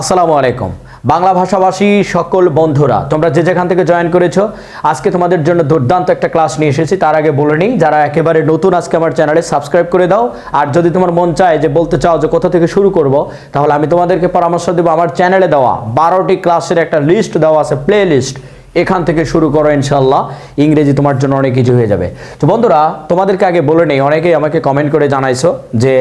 আসসালামু আলাইকুম। বাংলা ভাষাভাষী সকল বন্ধুরা, তোমরা যে যেখান থেকে জয়েন করেছ, আজকে তোমাদের জন্য দুর্দান্ত একটা ক্লাস নিয়ে এসেছি। তার আগে বলে নিই, যারা একেবারে নতুন আজকে আমার চ্যানেলে সাবস্ক্রাইব করে দাও, আর যদি তোমার মন চায় যে বলতে চাও যে কোথা থেকে শুরু করব, তাহলে আমি তোমাদেরকে পরামর্শ দেবো, আমার চ্যানেলে দেওয়া বারোটি ক্লাসের একটা লিস্ট দেওয়া আছে প্লে লিস্ট এখান থেকে শুরু করো ইনশাল্লাহ ইংরেজি তোমার জন্য অনেক কিছু হয়ে যাবে। তো বন্ধুরা, তোমাদেরকে আগে বলে নেই, অনেকেই আমাকে কমেন্ট করে জানাইছো যে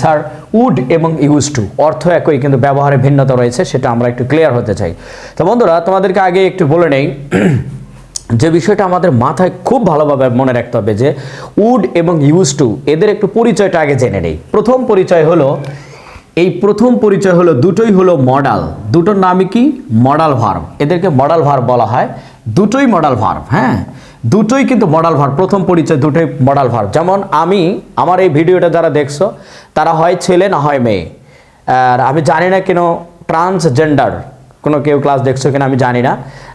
স্যার উড এবং ইউজ টু অর্থ একই কিন্তু ব্যবহারে ভিন্নতা রয়েছে, সেটা আমরা একটু ক্লিয়ার হতে চাই। তো বন্ধুরা, তোমাদেরকে আগে একটু বলে নেই, যে বিষয়টা আমাদের মাথায় খুব ভালোভাবে মনে রাখতে হবে যে উড এবং ইউজ টু এদের একটু পরিচয়টা আগে জেনে নেই। প্রথম পরিচয় হলো এই প্রথম পরিচয় হলো দুটোই হলো মডাল দুটোর নামই কি? মডাল ভার্ব এদেরকে মডাল ভার্ব বলা হয়। দুটোই মডাল ভার্ব হ্যাঁ? দুটোই কিন্তু মডাল ভার্ব প্রথম পরিচয় দুটোই মডাল ভার্ব যেমন আমি, আমার এই ভিডিওটা যারা দেখছ, তারা হয় ছেলে না হয় মেয়ে। আর আমি জানি না কেন ট্রান্সজেন্ডার কোনো কেউ ক্লাস দেখছ কিনা, আমি জানি না।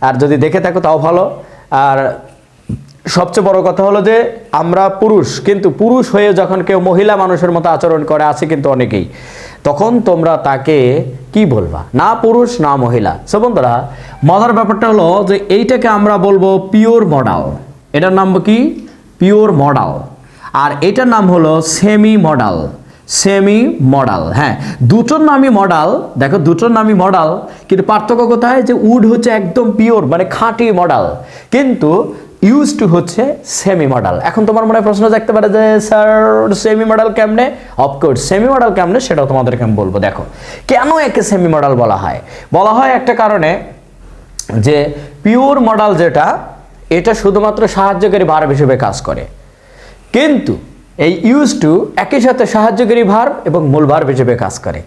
আর যদি দেখে থাকো, তাও ভালো। আর সবচেয়ে বড় কথা হলো যে, আমরা পুরুষ, কিন্তু পুরুষ হয়ে যখন কেউ মহিলা মানুষের মতো আচরণ করে আছে কিন্তু অনেকেই। তখন তোমরা তাকে কি বলবা? না পুরুষ, না মহিলা। সো বন্ধুরা, মজার ব্যাপারটা হলো যে এইটাকে আমরা বলব পিওর মডাল। এটার নাম কি? Pure modal. আর এটার নাম হলো সেমি মডাল। সেমি মডাল হ্যাঁ। দুটোর নামই মডাল। দেখো, দুটোর নামই মডাল, কিন্তু পার্থক্য কোথায়? যে উড হচ্ছে একদম পিওর মানে খাঁটি মডাল। কিন্তু ইউজ টু হচ্ছে সেমি মডাল এখন তোমার মনে প্রশ্ন থাকতে পারে যে, স্যার সেমি মডাল কেমনে? অফকোর্স সেমি মডাল কেমনে সেটাও তোমাদেরকে আমি বলব। দেখো, কেন একে সেমি মডাল বলা হয়? বলা হয় একটা কারণে যে পিওর মডাল যেটা, এটা শুধুমাত্র সাহায্যকারী ভার্ব হিসেবে কাজ করে। কিন্তু এই ইউজ টু একই সাথে সাহায্যকারী ভার্ব এবং মূল ভার্ব হিসেবে কাজ করে।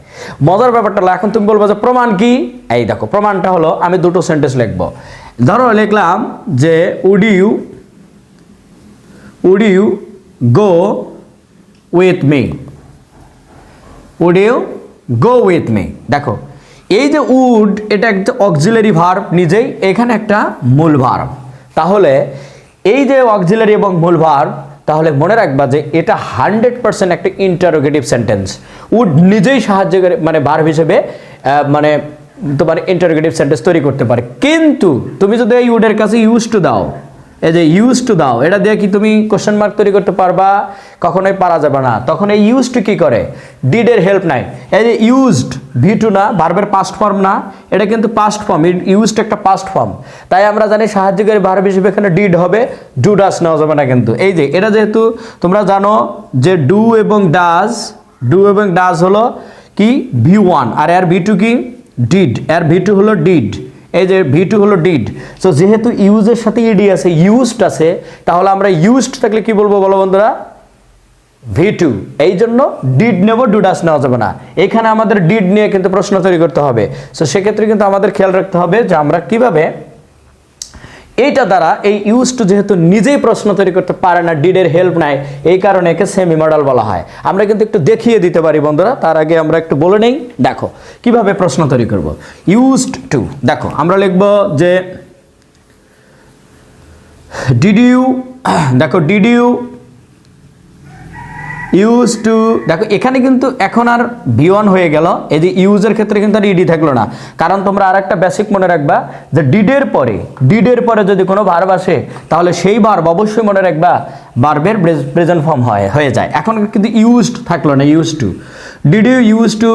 মজার ব্যাপারটা হলো, এখন তুমি বলব যে, প্রমাণ কি? এই দেখো, প্রমাণটা হলো, আমি দুটো সেন্টেন্স লিখব। ধরো লিখলাম যে would you would you go with me would you go with me দেখো, এই যে উড এটা একটা অক্সিলারি ভার্ব নিজেই, এখানে একটা মূল ভার্ব তাহলে এই যে অক্সিলারি এবং মূল ভার্ব তাহলে মনে রাখবা যে এটা হান্ড্রেড পার্সেন্ট একটা ইন্টারোগেটিভ সেন্টেন্স উড নিজেই সাহায্য করে মানে ভার্ব হিসেবে মানে তোমার ইন্টারোগেটিভ সেন্টেন্স তৈরি করতে পারে। কিন্তু তুমি যদি এই উডের কাছে ইউজ টু দাও, এই যে ইউজ টু দাও, এটা দিয়ে কি তুমি কোশ্চেন মার্ক তৈরি করতে পারবা? কখনোই পারা যাবে না। তখন এই ইউজ টু কি করে? ডিডের হেল্প নাই। এই যে ইউজড ভি টু না ভার্বের পাস্ট ফর্ম না, এটা কিন্তু পাস্ট ফর্ম ইউজড একটা পাস্ট ফর্ম তাই আমরা জানি সাহায্যকারী ভার্ব হিসেবে এখানে ডিড হবে ডু ডাস নেওয়া যাবে না কিন্তু। এই যে, এটা যেহেতু তোমরা জানো যে ডু এবং ডাজ ডু এবং ডাজ হলো কি? ভি ওয়ান আর এর ভি টু কি? ডিড এর ভি টু হলো ডিড এই যে ভি টু হলো ডিড সো যেহেতু ইউজের সাথে ইডি আছে ইউজড আছে, তাহলে আমরা ইউজড থাকলে কি বলব বলো বন্ধুরা? ভি টু এই জন্য ডিড নেব ডুডাস নেওয়া যাবে না। এখানে আমাদের ডিড নিয়ে কিন্তু প্রশ্ন তৈরি করতে হবে। সো সেক্ষেত্রে কিন্তু আমাদের খেয়াল রাখতে হবে যে আমরা কীভাবে এইটা দ্বারা এই ইউজ টু যেহেতু নিজেই প্রশ্ন তৈরি করতে পারে না ডিডের হেল্প নেয় এই কারণে একে সেমি মডেল বলা হয়। আমরা কিন্তু একটু দেখিয়ে দিতে পারি বন্ধুরা, তার আগে আমরা একটু বলে নেই। দেখো, কীভাবে প্রশ্ন তৈরি করব? ইউজ টু দেখো, আমরা লিখব যে ডিড ইউ দেখো ডিড ইউ ইউজ টু দেখো, এখানে কিন্তু এখন আর ভি ওয়ান হয়ে গেল। এই যে ইউজের ক্ষেত্রে কিন্তু আর ইডি থাকল না। কারণ তোমরা আর একটা বেসিক মনে রাখবা যে ডিডের পরে ডিডের পরে যদি কোনো ভার্ব আসে, তাহলে সেই ভার্ব অবশ্যই মনে রাখবা ভার্বের প্রেজেন্ট ফর্ম হয়, হয়ে যায়। এখন কিন্তু ইউজড থাকল না use to did you use to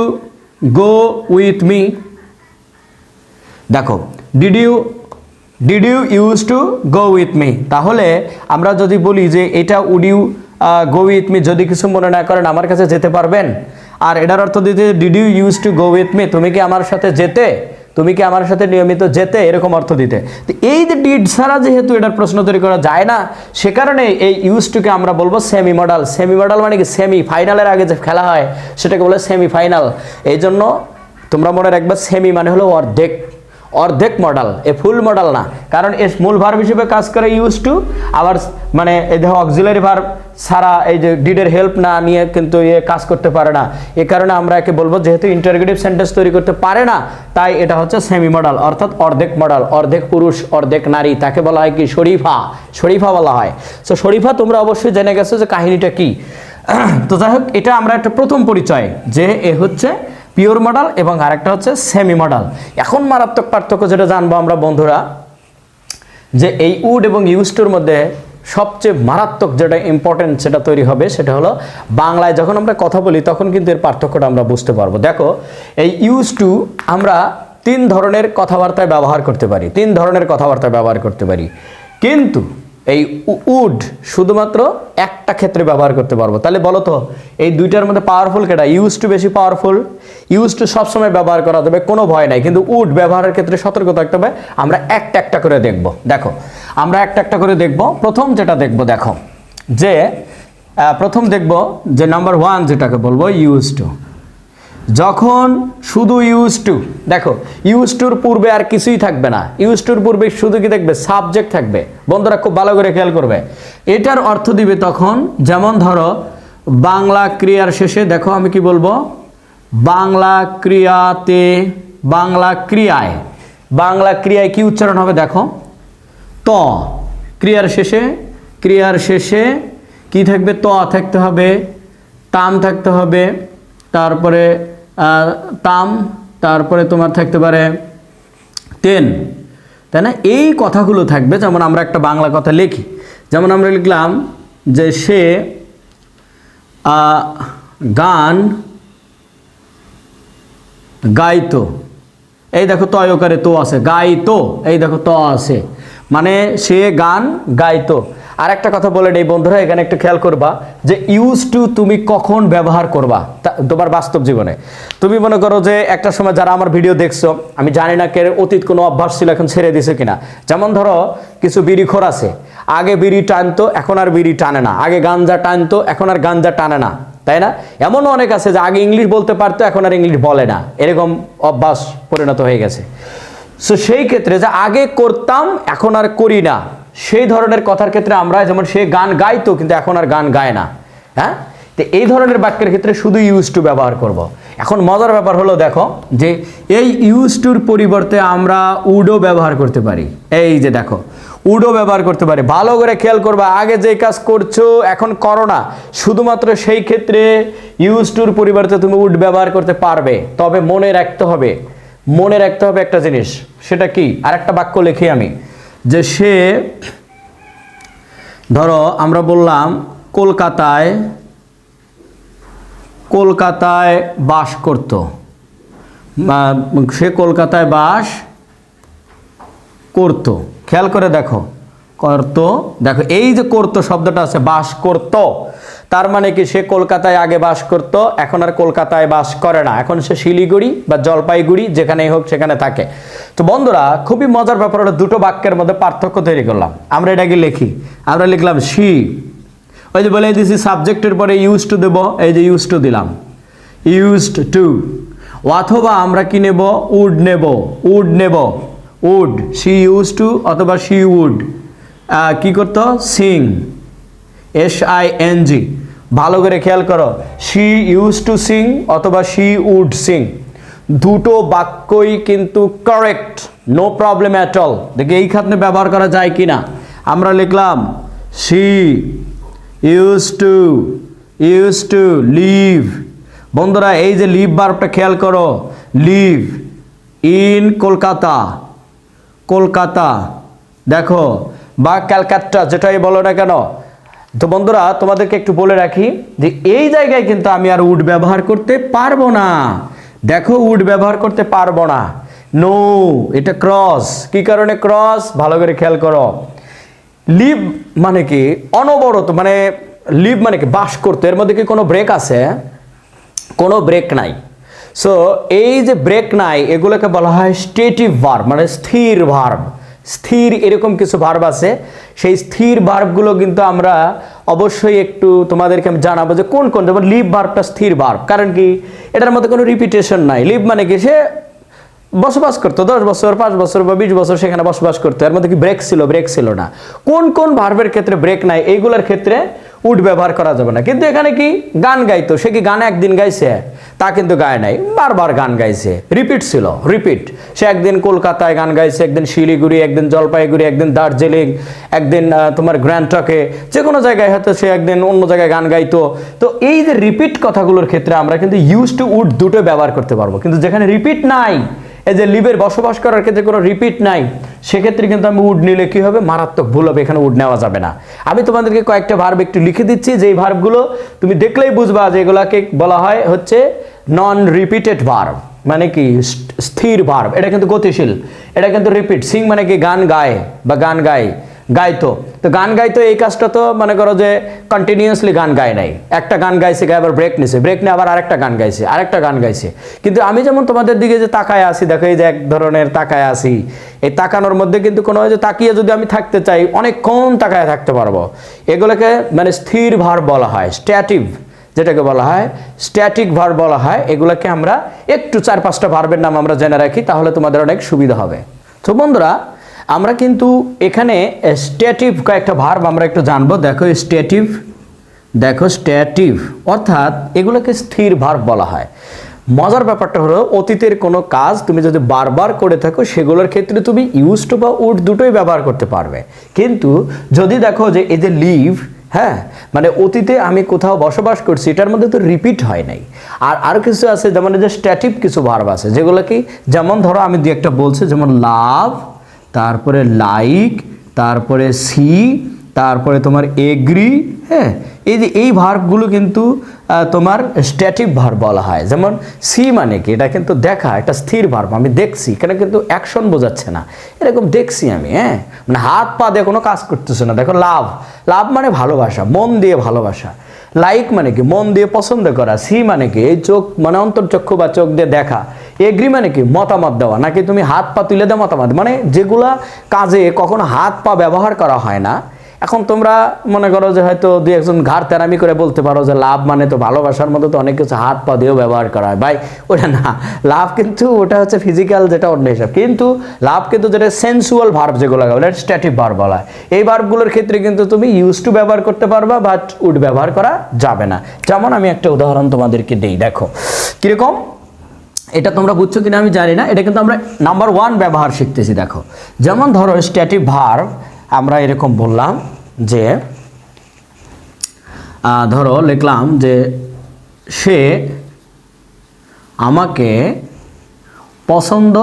go with me দেখো did you did you use to go with me তাহলে আমরা যদি বলি যে এটা would you go with me যদি কিছু মনে না করেন আমার কাছে যেতে পারবেন। আর এটার অর্থ দিতে did you use to go with me তুমি কি আমার সাথে যেতে? তুমি কি আমার সাথে নিয়মিত যেতে? এরকম অর্থ দিতে। তো এই যে ডিড ছাড়া যেহেতু এটার প্রশ্ন তৈরি করা যায় না, সে কারণে এই ইউজ টুকে আমরা বলব সেমি মডেল সেমি মডেল মানে কি? সেমি ফাইনালের আগে যে খেলা হয়, সেটাকে বলে সেমি ফাইনাল এই জন্য তোমরা মনে রাখবে সেমি মানে হলো অর্ধেক। অর্ধেক মডেল এ ফুল মডেল না। কারণ এর মূল ভার্ব হিসেবে কাজ করে ইউজ টু আবার মানে এই দেখো অক্সিলারি ভার্ব ছাড়া এই যে ডিডের হেল্প না নিয়ে কিন্তু এ কাজ করতে পারে না। এ কারণে আমরা একে বলব যেহেতু ইন্টারগেটিভ সেন্টেন্স তৈরি করতে পারে না, তাই এটা হচ্ছে সেমি মডেল অর্থাৎ অর্ধেক মডেল অর্ধেক পুরুষ, অর্ধেক নারী, তাকে বলা হয় কি? শরীফা। শরীফা বলা হয়। সো শরীফা তোমরা অবশ্যই জেনে গেছো যে কাহিনীটা কি। তো যাই হোক, এটা আমরা একটা প্রথম পরিচয়, যে এ হচ্ছে পিওর মডাল এবং আরেকটা হচ্ছে সেমি মডাল এখন মারাত্মক পার্থক্য যেটা জানব আমরা বন্ধুরা, যে এই উড এবং ইউস্টুর মধ্যে সবচেয়ে মারাত্মক যেটা ইম্পর্টেন্ট সেটা তৈরি হবে সেটা হলো বাংলায় যখন আমরা কথা বলি তখন কিন্তু এর পার্থক্যটা আমরা বুঝতে পারব। দেখো, এই ইউজ টু আমরা তিন ধরনের কথাবার্তায় ব্যবহার করতে পারি, তিন ধরনের কথাবার্তায় ব্যবহার করতে পারি। কিন্তু এই উড শুধুমাত্র একটা ক্ষেত্রে ব্যবহার করতে পারব। তাহলে বলো তো, এই দুইটার মধ্যে পাওয়ারফুল কেটা? ইউজ টু বেশি পাওয়ারফুল ইউজ টু সবসময় ব্যবহার করা যাবে, কোনো ভয় নাই। কিন্তু উড ব্যবহারের ক্ষেত্রে সতর্ক থাকতে হবে, আমরা একটা একটা করে দেখব। দেখো, আমরা একটা একটা করে দেখব। প্রথম যেটা দেখব, দেখো, যে প্রথম দেখব যে নাম্বার ওয়ান যেটাকে বলব ইউজ টু যখন শুধু ইউজ টু দেখো ইউজ টুর পূর্বে আর কিছুই থাকবে না। ইউজ টুর পূর্বে শুধু কি দেখবে সাবজেক্ট থাকবে। বন্ধুরা খুব ভালো করে খেয়াল করবে। এটার অর্থ দিবে তখন, যেমন ধরো, বাংলা ক্রিয়ার শেষে, দেখো আমি কি বলব? বাংলা ক্রিয়াতে, বাংলা ক্রিয়ায়। বাংলা ক্রিয়ায় কি উচ্চারণ হবে দেখো? ত। ক্রিয়ার শেষে ক্রিয়ার শেষে কি থাকবে? ত থাকতে হবে, তাম থাকতে হবে, তারপরে তাম, তারপরে তোমার থাকতে পারে তেন তাই না? এই কথাগুলো থাকবে, যেমন আমরা একটা বাংলা কথা লিখি। যেমন আমরা লিখলাম যে সে গান গাইতো। এই দেখো তয়কারে তো আছে, গাইতো। এই দেখো ত আছে। মানে সে গান গাইতো। আর একটা কথা বলে নেই বন্ধুরা, এখানে একটু খেয়াল করবা যে ইউজ টু তুমি কখন ব্যবহার করবা তোমার বাস্তব জীবনে। তুমি মনে করো যে একটা সময় যারা আমার ভিডিও দেখছ, আমি জানি না কে অতীত কোনো অভ্যাস ছিল এখন ছেড়ে দিছে কিনা। যেমন ধরো, কিছু বিড়িখোর আছে, আগে বিড়ি টানতো, এখন আর বিড়ি টানে না। আগে গাঞ্জা টানতো, এখন আর গাঞ্জা টানে না, তাই না? এমনও অনেক আছে যে আগে ইংলিশ বলতে পারতো, এখন আর ইংলিশ বলে না। এরকম অভ্যাস পরিণত হয়ে গেছে। সো সেই ক্ষেত্রে যে আগে করতাম, এখন আর করি না। সেই ধরনের কথার ক্ষেত্রে আমরা যেমন সে গান গাইতো, কিন্তু এখন আর গান গায় না। হ্যাঁ? তো এই ধরনের বাক্যের ক্ষেত্রে শুধু ইউজ টু ব্যবহার করব। এখন মজার ব্যাপার হলো, দেখো, যে এই ইউজ টুর পরিবর্তে আমরা উডও ব্যবহার করতে পারি। এই যে দেখো উডও ব্যবহার করতে পারি। ভালো করে খেয়াল করবা, আগে যে কাজ করছ, এখন করো না। শুধুমাত্র সেই ক্ষেত্রে ইউজ টুর পরিবর্তে তুমি উড ব্যবহার করতে পারবে। তবে মনে রাখতে হবে, মনে রাখতে হবে একটা জিনিস, সেটা কি? আর একটা বাক্য লিখি আমি। যে সে, ধরো আমরা বললাম কলকাতায় কলকাতায় বাস করত। সে কলকাতায় বাস করত। খেয়াল করে দেখো। করত। দেখো, এই যে করত শব্দটা আছে, বাস করত। তার মানে কি সে কলকাতায় আগে বাস করত, এখন আর কলকাতায় বাস করে না। এখন সে শিলিগুড়ি বা জলপাইগুড়ি যেখানেই হোক সেখানে থাকে। তো বন্ধুরা, খুবই মজার ব্যাপার হলো দুটো বাক্যের মধ্যে পার্থক্য তৈরি করলাম। আমরা এটাকে লিখি। আমরা লিখলাম শি ওই যে বলে দিছি সাবজেক্টের পরে ইউজ টু দেবো, এই যে ইউজ টু দিলাম। ইউজড টু অথবা আমরা কি নেব? উড নেব। উড নেব। উড শি ইউজ টু অথবা শি উড কি করতো? Sing S I N G ভালো করে খেয়াল করো। শি ইউজ টু সিং অথবা শি উড সিং দুটো বাক্যই কিন্তু correct no problem at all দেখি এই খাতনে ব্যবহার করা যায় কি না আমরা লিখলাম she use to use to live বন্ধুরা, এই যে লিভ বার্বটা খেয়াল করো। Live in Kolkata Kolkata. দেখো, বা ক্যালকাটা, যেটাই বলো না কেন তো বন্ধুরা, তোমাদেরকে একটু বলে রাখি যে এই জায়গায় কিন্তু আমি আর উড ব্যবহার করতে পারব না। দেখো, উড ব্যবহার করতে পারব না। নো এটা ক্রস কি কারণে ক্রস ভালো করে খেয়াল করো। লিভ মানে কি? অনবরত মানে লিভ মানে কি? বাস করতে। এর মধ্যে কি কোনো ব্রেক আছে? কোনো ব্রেক নাই। সো এই যে ব্রেক নাই, এগুলোকে বলা হয় স্টেটিভ ভার্ব মানে স্থির ভার্ব স্থির এরকম কিছু ভার্ব আছে। সেই স্থির ভার্বগুলো কিন্তু আমরা অবশ্যই একটু তোমাদেরকে আমি জানাব যে কোন কোন, যেমন লিভ ভার্বটা স্থির ভার্ব কারণ কি? এটার মধ্যে কোনো রিপিটেশন নাই। লিভ মানে কি? সে বসবাস করতো, দশ বছর, পাঁচ বছর বা বিশ বছর সেখানে বসবাস করতো। এর মধ্যে কি ব্রেক ছিল? ব্রেক ছিল না। কোন কোন ভার্বের ক্ষেত্রে ব্রেক নাই? এইগুলোর ক্ষেত্রে উড ব্যবহার করা যাবে না। কিন্তু এখানে কি? গান গাইতো। সে কি গান একদিন গাইছে? তা কিন্তু গায় নাই। বারবার গান গাইছে। রিপিট ছিল। রিপিট। সে একদিন কলকাতায় গান গাইছে, একদিন শিলিগুড়ি, একদিন জলপাইগুড়ি, একদিন দার্জিলিং, একদিন তোমার গ্র্যান্ডটকে যে কোনো জায়গায় হয়তো সে একদিন অন্য জায়গায় গান গাইতো। তো এই যে রিপিট কথাগুলোর ক্ষেত্রে আমরা কিন্তু ইউজ টু উড দুটো ব্যবহার করতে পারব। কিন্তু যেখানে রিপিট নাই এই যে লিভের বসবাস করার ক্ষেত্রে কোনো রিপিট নাই, সেক্ষেত্রে কিন্তু আমি উড নিলে কী হবে? মারাত্মক ভুল হবে, এখানে উড নেওয়া যাবে না। আমি তোমাদেরকে কয়েকটা ভার্ব একটু লিখে দিচ্ছি, যেই ভার্বগুলো তুমি দেখলেই বুঝবা যে এগুলাকে বলা হয় হচ্ছে নন রিপিটেড ভার্ব মানে কি স্থির ভার্ব এটা কিন্তু গতিশীল, এটা কিন্তু রিপিট সিং মানে কি গান গায় বা গান গায়। গাইতো। তো গান গাইতো, এই কাজটা তো মনে করো যে কন্টিনিউয়াসলি গান গায় নাই। একটা গান গাইছে, গায়ে আবার ব্রেক নিছে। ব্রেক নিয়ে আবার আরেকটা গান গাইছে, আরেকটা গান গাইছে। কিন্তু আমি যেমন তোমাদের দিকে যে তাকায় আসি, দেখো এই যে এক ধরনের তাকায় আসি, এই তাকানোর মধ্যে কিন্তু কোনো যে তাকিয়ে যদি আমি থাকতে চাই, অনেকক্ষণ তাকায় থাকতে পারব। এগুলোকে মানে স্থির ভার বলা হয় স্ট্যাটিভ যেটাকে বলা হয় স্ট্যাটিক ভার বলা হয়। এগুলোকে আমরা একটু চার পাঁচটা ভার্বের নাম আমরা জেনে রাখি, তাহলে তোমাদের অনেক সুবিধা হবে। তো বন্ধুরা আমরা কিন্তু এখানে স্ট্যাটিভ কয়েকটা ভার্ব আমরা একটু জানব। দেখো স্ট্যাটিভ দেখো স্ট্যাটিভ অর্থাৎ এগুলোকে স্থির ভার্ব বলা হয়। মজার ব্যাপারটা হলো, অতীতের কোনো কাজ তুমি যদি বারবার করে থাকো, সেগুলোর ক্ষেত্রে তুমি ইউজ টু বা উড দুটোই ব্যবহার করতে পারবে। কিন্তু যদি দেখো যে এই যে লিভ হ্যাঁ মানে অতীতে আমি কোথাও বসবাস করছি, এটার মধ্যে তো রিপিট হয় নাই। আর আরও কিছু আছে, যেমন যে স্ট্যাটিভ কিছু ভার্ব আছে, যেগুলো কি, যেমন ধরো আমি দু একটা বলছি, যেমন লাভ তারপরে লাইক, তারপরে সি, তারপরে তোমার এগ্রি হ্যাঁ? এই যে এই ভার্বগুলো কিন্তু তোমার স্ট্যাটিক ভার্ব বলা হয়। যেমন সি মানে কি? এটা কিন্তু দেখা, একটা স্থির ভার্ব। আমি দেখছি, এখানে কিন্তু অ্যাকশন বোঝাচ্ছে না। এরকম দেখছি আমি হ্যাঁ? মানে হাত পা দিয়ে কোনো কাজ করতেছে না। দেখো লাভ। লাভ মানে ভালোবাসা, মন দিয়ে ভালোবাসা। লাইক মানে কি, মন দিয়ে পছন্দ করা সি মানে কি, এই চোখ মানে অন্তর্চক্ষু বা চোখ দিয়ে দেখা এগ্রি মানে কি, মতামত দেওয়া, নাকি তুমি হাত পা তুলে দেওয়া মতামত মানে যেগুলা কাজে কখনো হাত পা ব্যবহার করা হয় না এখন তোমরা মনে করো যে হয়তো দুই একজন ঘাড় তেরামি করে বলতে পারো যে লাভ মানে তো ভালোবাসার মতো তো অনেক কিছু হাত পা দিয়েও ব্যবহার করা হয়। ভাই, ওটা না। লাভ কিন্তু ওটা হচ্ছে ফিজিক্যাল যেটা অন্য হিসাব। কিন্তু লাভ কিন্তু যেটা সেন্সুয়াল ভার্ব যেগুলো ওটা স্ট্যাটিক ভার্ব বলা হয়। এই ভার্বগুলোর ক্ষেত্রে কিন্তু তুমি ইউজ টু ব্যবহার করতে পারবা বাট উড ব্যবহার করা যাবে না। যেমন আমি একটা উদাহরণ তোমাদেরকে দিই, দেখো। কীরকম? এটা তোমরা বুঝছ কিনা আমি জানি না। এটা কিন্তু আমরা নাম্বার ওয়ান ব্যবহার শিখতেছি, দেখো। যেমন ধরো স্ট্যাটিক ভার্ব আমরা এরকম বললাম যে ধরো লিখলাম যে, সে আমাকে পছন্দ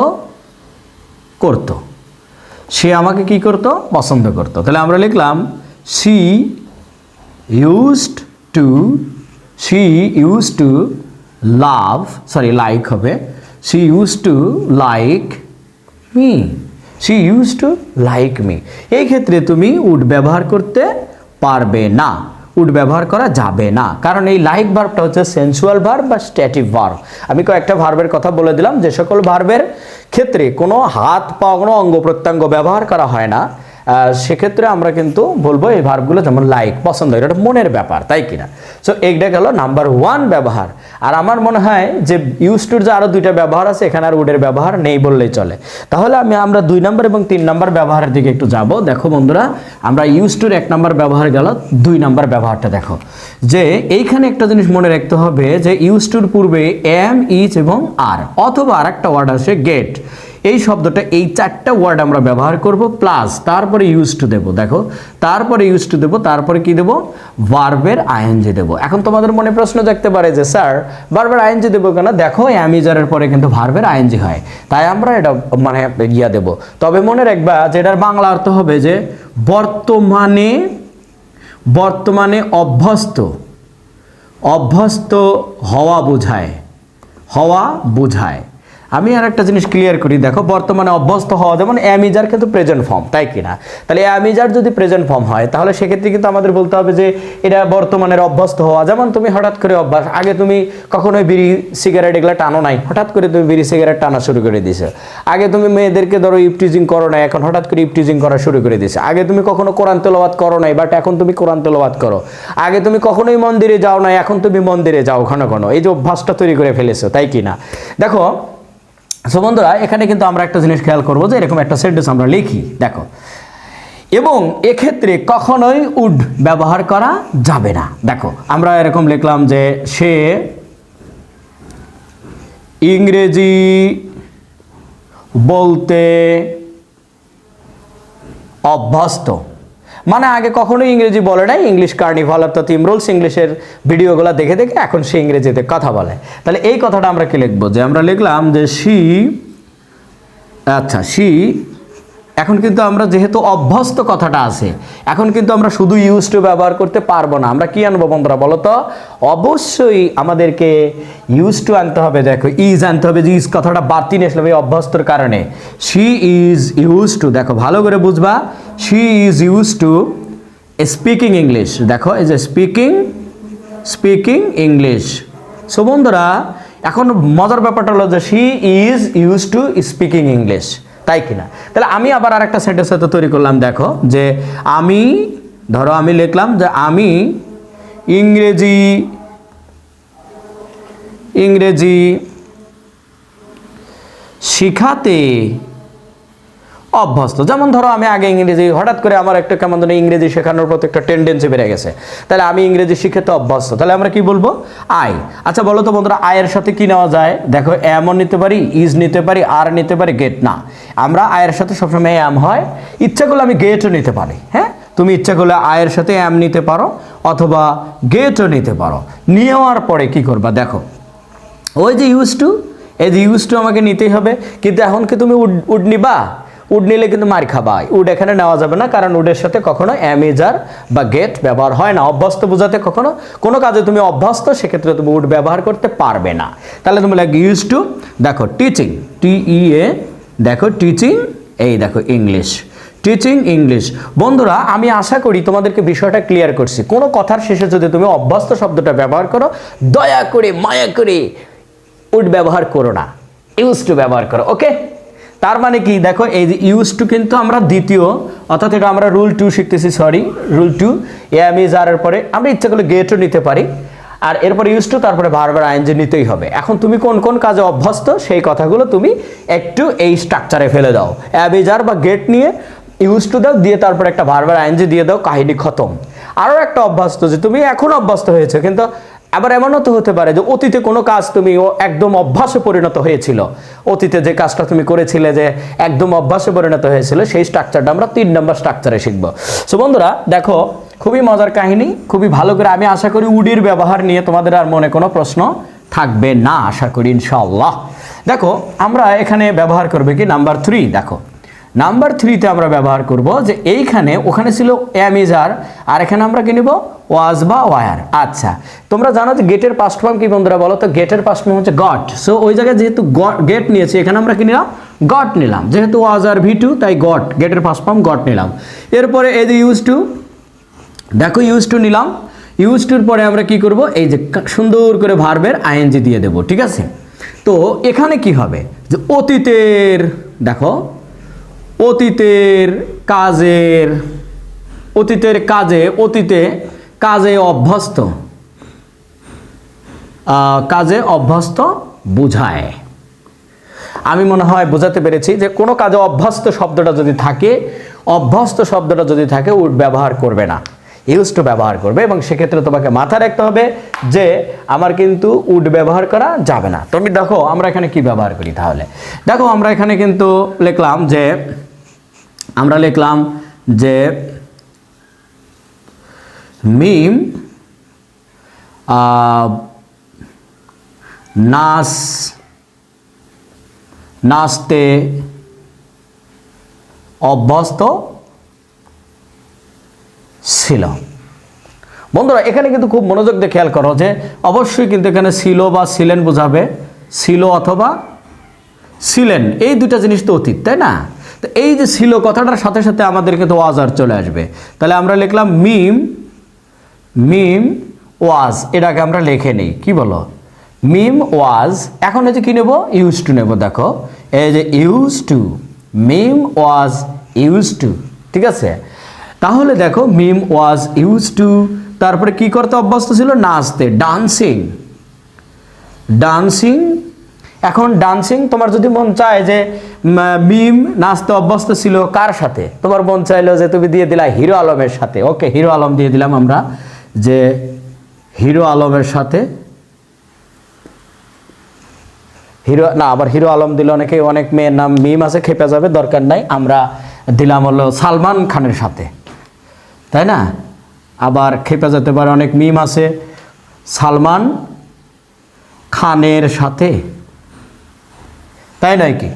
করতো। সে আমাকে কি করতো? পছন্দ করতো। তাহলে আমরা লিখলাম she used to she use to love sorry like হবে she use to like me she use to like me এই ক্ষেত্রে তুমি উড ব্যবহার করতে পারবে না। উড ব্যবহার করা যাবে না। কারণ এই লাইক ভার্বটা হচ্ছে সেন্সুয়াল ভার্ব বা স্ট্যাটিভ ভার্ব আমি কয়েকটা ভার্বের কথা বলে দিলাম। যে সকল ভার্বের ক্ষেত্রে কোনো হাত, পা, কোনো অঙ্গ প্রত্যঙ্গ ব্যবহার করা হয় না। সেক্ষেত্রে আমরা কিন্তু বলব এই ভার্বগুলো যেমন লাইক পছন্দ, এটা মনের ব্যাপার, তাই কিনা? সো এইটা গেল নাম্বার ওয়ান ব্যবহার। আর আমার মনে হয় যে ইউজ টুর যে আরও দুইটা ব্যবহার আছে, এখানে আর উডের ব্যবহার নেই বললেই চলে। তাহলে আমি আমরা দুই নম্বর এবং তিন নম্বর ব্যবহারের দিকে একটু যাব। দেখো বন্ধুরা, আমরা ইউজ টুর এক নম্বর ব্যবহার গেল, দুই নম্বর ব্যবহারটা দেখো। যে এইখানে একটা জিনিস মনে রাখতে হবে যে ইউজ টুর পূর্বে এম ইচ এবং আর অথবা আর একটা ওয়ার্ড আছে গেট এই শব্দটা এই চারটা ওয়ার্ড আমরা ব্যবহার করব প্লাস তারপরে ইউজ টু দেবো। দেখো, তারপরে ইউজ টু দেবো, তারপরে কি দেবো? ভার্বের আইএনজি দেবো। এখন তোমাদের মনে প্রশ্ন জাগতে পারে যে স্যার ভার্বের আইএনজি দেবো কেন? দেখো অ্যামিজারের পরে কিন্তু ভার্বের আইএনজি হয়। তাই আমরা এটা মানে ইয়া দেবো। তবে মনে রাখবা যেটার বাংলা অর্থ হবে যে, বর্তমানে বর্তমানে অভ্যস্ত। অভ্যস্ত হওয়া বোঝায়। হওয়া বোঝায়। আমি আর একটা জিনিস ক্লিয়ার করি, দেখো, বর্তমানে অভ্যস্ত হওয়া যেমন অ্যামিজার কিন্তু প্রেজেন্ট ফর্ম তাই কিনা তাহলে অ্যামিজার যদি প্রেজেন্ট ফর্ম হয়, তাহলে সেক্ষেত্রে কিন্তু আমাদের বলতে হবে যে এটা বর্তমানের অভ্যস্ত হওয়া, যেমন তুমি হঠাৎ করে অভ্যাস, আগে তুমি কখনোই বিড়ি সিগারেট এগুলো টানো নাই, হঠাৎ করে তুমি বিড়ি সিগারেট টানা শুরু করে দিছো আগে তুমি মেয়েদেরকে ধরো ইপটিজিং করো না এখন হঠাৎ করে ইপটিজিং করা শুরু করে দিছো আগে তুমি কখনো কোরআন তেলাওয়াত করো নাই বাট এখন তুমি কোরআন তেলাওয়াত করো। আগে তুমি কখনোই মন্দিরে যাও না এখন তুমি মন্দিরে যাও ঘন ঘন। এই যে অভ্যাসটা তৈরি করে ফেলেছো, তাই কি না? দেখো সো বন্ধুরা, এখানে কিন্তু আমরা একটা জিনিস খেয়াল করব যে এরকম একটা সেন্টেন্স আমরা লিখি। দেখো, এবং এক্ষেত্রে কখনোই উড ব্যবহার করা যাবে না। দেখো, আমরা এরকম লিখলাম যে সে ইংরেজি বলতে অভ্যস্ত। মানে আগে কখনোই ইংরেজি বলে নাই ইংলিশ কার্নিভাল অর্থাৎ ইমরোলস ইংলিশের ভিডিওগুলো দেখে দেখে এখন সে ইংরেজিতে কথা বলে। তাহলে এই কথাটা আমরা কি লিখব? যে আমরা লিখলাম যে শি আচ্ছা শি এখন কিন্তু আমরা যেহেতু অভ্যস্ত কথাটা আছে, এখন কিন্তু আমরা শুধু ইউজ টু ব্যবহার করতে পারব না। আমরা কি আনব বন্ধুরা বলো তো? অবশ্যই আমাদেরকে ইউজ টু আনতে হবে, দেখো ইজ আনতে হবে, যে ইজ কথাটা বাড়তি নিয়ে আসলাম এই অভ্যস্তর কারণে। শি ইজ ইউজ টু দেখো, ভালো করে বুঝবা। She is use to speaking English দেখো, এই যে স্পিকিং স্পিকিং ইংলিশ সো বন্ধুরা, এখন মজার ব্যাপারটা হলো যে she is use to speaking English তাই কিনা? তাহলে আমি আবার আর একটা সেন্টেন্স সাথে তৈরি করলাম, দেখো, যে আমি, ধরো আমি লিখলাম যে আমি ইংরেজি ইংরেজি শিখাতে অভ্যস্ত। যেমন ধরো আমি আগে ইংরেজি, হঠাৎ করে আমার একটা কেমন যেন ইংরেজি শেখানোর প্রতি একটা টেন্ডেন্সি বেড়ে গেছে। তাহলে আমি ইংরেজি শিখেতে অভ্যস্ত। তাহলে আমরা কি বলব? আই আচ্ছা বলো তো বন্ধুরা, আয়ের সাথে কি নেওয়া যায়? দেখো এমন নিতে পারি ইজ নিতে পারি আর নিতে পারি গেট না। আমরা আয়ের সাথে সবসময় এম হয়। ইচ্ছা করলে আমি গেটও নিতে পারি হ্যাঁ? তুমি ইচ্ছা করলে আয়ের সাথে এম নিতে পারো, অথবা গেটও নিতে পারো। নেওয়ার পরে কি করবা? দেখো, ওই যে ইউজ টু এই যে ইউজ টু আমাকে নিতেই হবে, কিন্তু এখন কি তুমি উড উড নিবা? উড নিলে কিন্তু মার খাবা উড এখানে নেওয়া যাবে না, কারণ উডের সাথে কখনো অ্যামেজার বা গেট ব্যবহার হয় না। অভ্যস্ত বোঝাতে কখনো কোনো কাজে তুমি অভ্যস্ত, সেক্ষেত্রে তুমি উড ব্যবহার করতে পারবে না। তাহলে তুমি লাইক ইউজ টু দেখো টিচিং টি ই এ দেখো টিচিং এই দেখো ইংলিশ টিচিং ইংলিশ বন্ধুরা, আমি আশা করি তোমাদেরকে বিষয়টা ক্লিয়ার করছি। কোনো কথার শেষে যদি তুমি অভ্যস্ত শব্দটা ব্যবহার করো, দয়া করে, মায়া করে উড ব্যবহার করো না। ইউজ টু ব্যবহার করো ওকে তার মানে কি? দেখো, এই যে ইউজ টু কিন্তু আমরা দ্বিতীয়, অর্থাৎ এটা আমরা রুল টু শিখতেছি সরি রুল টু ইজ আর এর পরে আমরা ইচ্ছা করলে গেটও নিতে পারি। আর এরপরে ইউজ টু তারপরে বারবার আইনজি নিতেই হবে। এখন তুমি কোন কোন কাজে অভ্যস্ত, সেই কথাগুলো তুমি একটু এই স্ট্রাকচারে ফেলে দাও। অ্যাবেজার বা গেট নিয়ে ইউজ টু দাও, দিয়ে তারপর একটা বারবার আইনজি দিয়ে দাও, কাহিনী খতম। আরও একটা অভ্যস্ত যে তুমি এখন অভ্যস্ত হয়েছে, কিন্তু আবার এমনও তো হতে পারে যে অতীতে কোনো কাজ তুমি একদম অভ্যাসে পরিণত হয়েছিল। অতীতে যে কাজটা তুমি করেছিলে যে একদম অভ্যাসে পরিণত হয়েছিল, সেই স্ট্রাকচারটা আমরা তিন নম্বর স্ট্রাকচারে শিখব। সো বন্ধুরা, দেখো, খুবই মজার কাহিনী, খুবই ভালো করে আমি আশা করি উডির ব্যবহার নিয়ে তোমাদের আর মনে কোনো প্রশ্ন থাকবে না, আশা করি, ইনশাআল্লাহ। দেখো, আমরা এখানে ব্যবহার করবে কি? নাম্বার থ্রি দেখো। নাম্বার থ্রিতে আমরা ব্যবহার করব যে এইখানে ওখানে ছিল অ্যামিজার আর এখানে আমরা কি নিব? ওয়াজ বা ওয়ার আচ্ছা তোমরা জানো যে গেটের পাস্ট ফর্ম কি বন্ধুরা বলো তো? গেটের পাস্ট ফর্ম হচ্ছে গট সো ওই জায়গায় যেহেতু গেট নিয়েছি, এখানে আমরা কি নিলাম? গট নিলাম। যেহেতু ওয়াজ আর ভি টু তাই গট গেটের ফার্স্ট ফর্ম গট নিলাম। এরপরে এই যে ইউজ টু দেখো ইউজ টু নিলাম। ইউজ টুর পরে আমরা কি করব? এই যে সুন্দর করে ভার্বের আইএনজি দিয়ে দেব, ঠিক আছে? তো এখানে কি হবে? যে অতীতের, দেখো অতীতের কাজের, অতীতের কাজে, অতীতে কাজে অভ্যস্ত। কাজে অভ্যস্ত বুঝায়। আমি মনে হয় বোঝাতে পেরেছি যে কোনো কাজে অভ্যস্ত শব্দটা যদি থাকে, অভ্যস্ত শব্দটা যদি থাকে উড ব্যবহার করবে না। ইউজ টু ব্যবহার করবে এবং সেক্ষেত্রে তোমাকে মাথায় রাখতে হবে যে আমার কিন্তু উড ব্যবহার করা যাবে না। তুমি দেখো, আমরা এখানে কি ব্যবহার করি তাহলে? দেখো, আমরা এখানে কিন্তু লিখলাম যে আমরা লিখলাম যে মিম নাচ নাচতে অভ্যস্ত ছিল বন্ধুরা, এখানে কিন্তু খুব মনোযোগ দিয়ে খেয়াল করো যে অবশ্যই কিন্তু এখানে ছিল বা ছিলেন বোঝাবে। ছিল অথবা ছিলেন। এই দুটা জিনিস তো অতীত, তাই না? তো এই যে ছিল কথাটার সাথে সাথে আমাদের কিন্তু ওয়াজার চলে আসবে। তাহলে আমরা লিখলাম মিম মিম, ওয়াজ, এটাকে আমরা লিখে নিই, কি বলো? মিম, ওয়াজ, এখন হচ্ছে কি নেব? ইউজ টু নেব, দেখো। এই যে ইউজ টু, মিম, ওয়াজ, ইউজ টু, ঠিক আছে? তাহলে দেখো, মিম, ওয়াজ, ইউজ টু, তারপরে কি করতে অভ্যস্ত ছিল? নাচতে, ডান্সিং। ডান্সিং এখন ডান্সিং তোমার যদি মন চায় যে মিম নাচতে অভ্যস্ত ছিল কার সাথে? তোমার মন চাইলো যে তুমি দিয়ে দিলা হিরো আলমের সাথে। ওকে, হিরো আলম দিয়ে দিলাম আমরা যে, হিরো আলমের সাথে, হিরো, না, আবার হিরো আলম দিল অনেকে, অনেক মেয়ের নাম মিম আছে, খেপে যাবে, দরকার নাই। আমরা দিলাম হলো সালমান খানের সাথে। তাই না? আবার খেপে যেতে পারে অনেক মিম আছে, সালমান খানের সাথে। তাই নয় কি?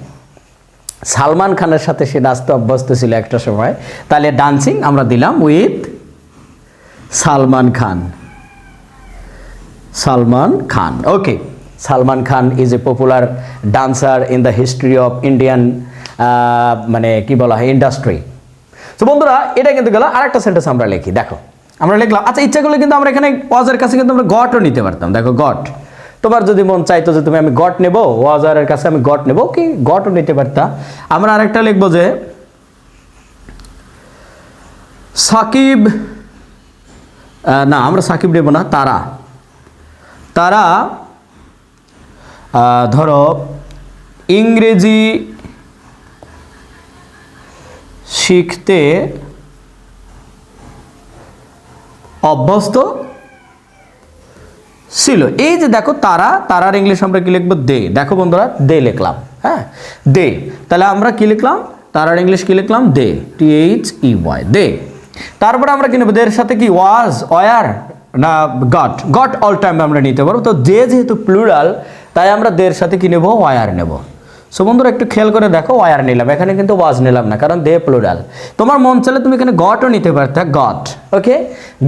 সালমান খানের সাথে সে নাচতে অভ্যস্ত ছিল একটা সময়। তাহলে ডান্সিং আমরা দিলাম with Salman Khan. Salman Khan okay Salman Khan is a popular dancer in the history of Indian মানে কি বলা হয় ইন্ডাস্ট্রি তো বন্ধুরা, এটা কিন্তু গেল আরেকটা সেন্টেন্স আমরা লিখি, দেখো। আমরা লিখলাম আচ্ছা ইচ্ছা করলে কিন্তু আমরা এখানে ওয়াজের কাছে কিন্তু আমরা গটও নিতে পারতাম। দেখো গট তোমার যদি মন চাইতো যে তুমি আমি গট নেব, ওয়াজারের কাছে আমি গট নেব, কি গটও নিতে পারতাম আমরা আরেকটা লিখব যে, সাকিব না, আমরা সাকিব নেব না, তারা। তারা ধরো, ইংরেজি শিখতে অভ্যস্ত ছিল। এই যে দেখো, তারা তারার ইংলিশ আমরা কি লিখব? দে। দেখো বন্ধুরা, দে লিখলাম হ্যাঁ? দে। তাহলে আমরা কি লিখলাম? তারার ইংলিশ কি লিখলাম? They. T H E Y they. তারপরে আমরা কি নেব? দের সাথে কি? ওয়াজ ওয়ার না গট গট অল টাইম আমরা নিতে পারব। তো দে যেহেতু প্লুরাল তাই আমরা দের সাথে কি নেব? ওয়ার নেব। সো বন্ধুরা, একটু খেয়াল করে দেখো ওয়ার নিলাম। এখানে কিন্তু ওয়াজ নিলাম না, কারণ দে প্লুরাল তোমার মন চাইলে তুমি এখানে গটও নিতে পারতে গট ওকে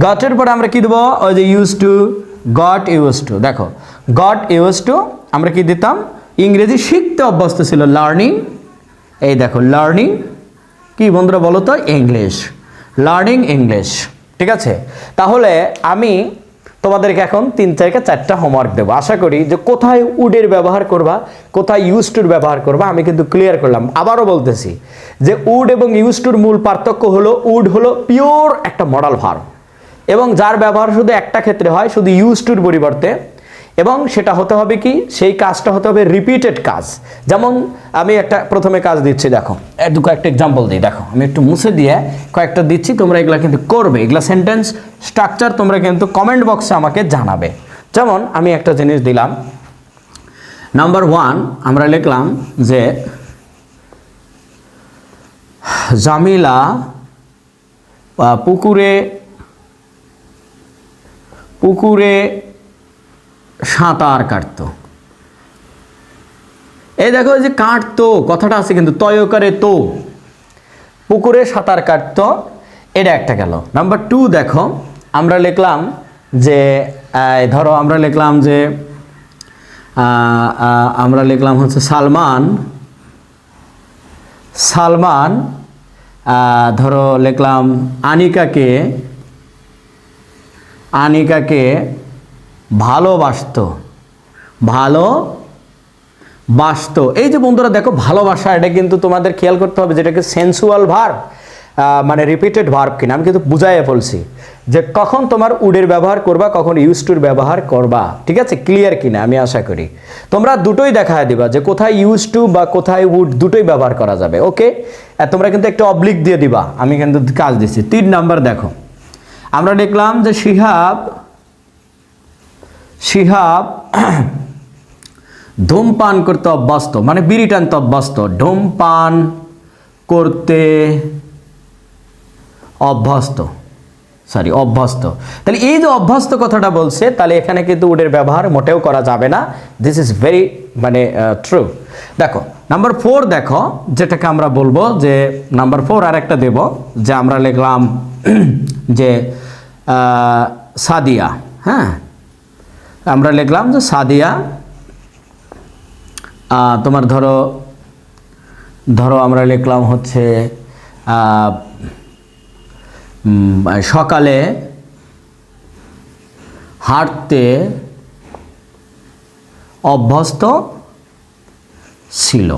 গটের পরে আমরা কি দেবো? ওই যে use to got use to দেখো গট ইউজ টু আমরা কি দিতাম? ইংরেজি শিখতে অভ্যস্ত ছিল। লার্নিং এই দেখো লার্নিং কি বন্ধুরা বলো তো? ইংলিশ লার্নিং ইংলিশ ঠিক আছে? তাহলে আমি তোমাদেরকে এখন তিন থেকে চারটা হোমওয়ার্ক দেবো। আশা করি যে কোথায় উডের ব্যবহার করবা, কোথায় ইউজ টুর ব্যবহার করবা, আমি কিন্তু ক্লিয়ার করলাম। আবারও বলতেছি যে উড এবং ইউজ টুর মূল পার্থক্য হলো, উড হলো পিওর একটা মডাল ভার্ব এবং যার ব্যবহার শুধু একটা ক্ষেত্রে হয়, শুধু ইউজ টুর পরিবর্তে। এবং সেটা হতে হবে কি? সেই কাজটা হতে হবে রিপিটেড কাজ। যেমন আমি একটা প্রথমে কাজ দিচ্ছি, দেখো। দু কয়েকটা এক্সাম্পল দিই, দেখো। আমি একটু মুছে দিয়ে কয়েকটা দিচ্ছি, তোমরা এগুলা কিন্তু করবে। এগুলা সেন্টেন্স স্ট্রাকচার তোমরা কিন্তু কমেন্ট বক্সে আমাকে জানাবে। যেমন আমি একটা জিনিস দিলাম। নাম্বার ওয়ান আমরা লিখলাম যে, জামিলা পুকুরে পুকুরে সাঁতার কাটতো। এই দেখো যে কাটতো, কথাটা আছে কিন্তু তয়কারে তো। পুকুরে সাঁতার কাটতো, এটা একটা গেল। নাম্বার টু দেখো, আমরা লিখলাম যে ধরো আমরা লিখলাম যে আমরা লিখলাম হচ্ছে সালমান সালমান ধরো লিখলাম আনিকাকে আনিকাকে ভালোবাসতো ভালো বাসতো এই যে বন্ধুরা দেখো, ভালোবাসা, এটা কিন্তু তোমাদের খেয়াল করতে হবে, যেটাকে সেন্সুয়াল ভার্ব মানে রিপিটেড ভার্ব কিনা। আমি কিন্তু বুঝাইয়ে বলছি যে কখন তোমার উডের ব্যবহার করবা, কখন ইউজ টুর ব্যবহার করবা। ঠিক আছে? ক্লিয়ার কিনা, আমি আশা করি। তোমরা দুটোই দেখা দিবা যে কোথায় ইউজ টু বা কোথায় উড দুটোই ব্যবহার করা যাবে ওকে তোমরা কিন্তু একটা অবলিক দিয়ে দিবা, আমি কিন্তু কাজ দিচ্ছি। তিন নাম্বার দেখো। আমরা দেখলাম যে শিহাব শিহাব ধূমপান করতে অভ্যস্ত মানে বিড়ি টানতে অভ্যস্ত, ধূমপান করতে অভ্যস্ত সরি অভ্যস্ত। তাহলে এই যে অভ্যস্ত কথাটা বলছে, তাহলে এখানে কিন্তু উডের ব্যবহার মোটেও করা যাবে না। দিস ইজ ভেরি মানে ট্রু দেখো নাম্বার ফোর দেখো, যেটাকে আমরা বলব যে নাম্বার ফোর আর একটা দেব, যে আমরা লিখলাম যে সাদিয়া হ্যাঁ? আমরা লিখলাম যে সাদিয়া তোমার ধরো ধরো আমরা লিখলাম হচ্ছে সকালে হাঁটতে অভ্যস্ত ছিল।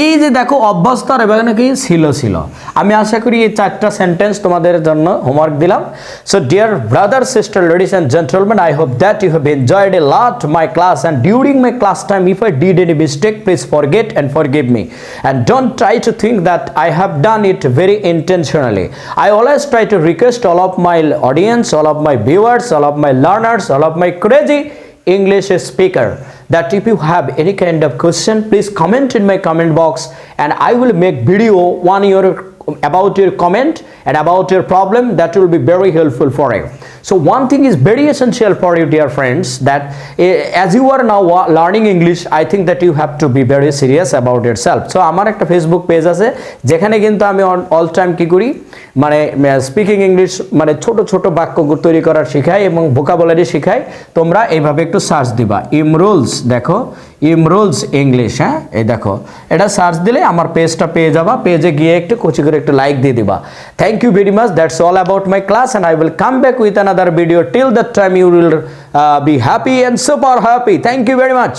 এই যে দেখো অভ্যস্ত আর এবার নাকি ছিল ছিল। আমি আশা করি এই চারটা সেন্টেন্স তোমাদের জন্য হোমওয়ার্ক দিলাম। So dear brother sister ladies and gentleman I hope that you have enjoyed a lot my class and during my class time if I did any mistake please forget and forgive me and don't try to think that I have done it very intentionally. I always try to request all of my audience, all of my viewers, all of my learners, all of my crazy English speaker. That if you have any kind of question, please comment in my comment box and I will make video one your about your comment and about your problem that will be very helpful for you. So one thing is very essential for you dear friends that eh, as you are now learning English I think that you have to be very serious about yourself. So আমার একটা Facebook page আছে যেখানে কিন্তু আমি all time কি করি মানে speaking English মানে ছোট ছোট বাক্য তৈরি করার শেখাই এবং ভোকাবুলারি শেখাই তোমরা এইভাবে একটু সার্চ দিবা ইমরুলস দেখো ইমরুলস ইংলিশ হ্যাঁ? এই দেখো, এটা সার্চ দিলে আমার পেজটা পেয়ে যাবা পেজে গিয়ে একটু কচি করে একটু লাইক দিয়ে দিবা। Thank you very much that's all about my class and I will come back with another video till that time you will be happy and super happy thank you very much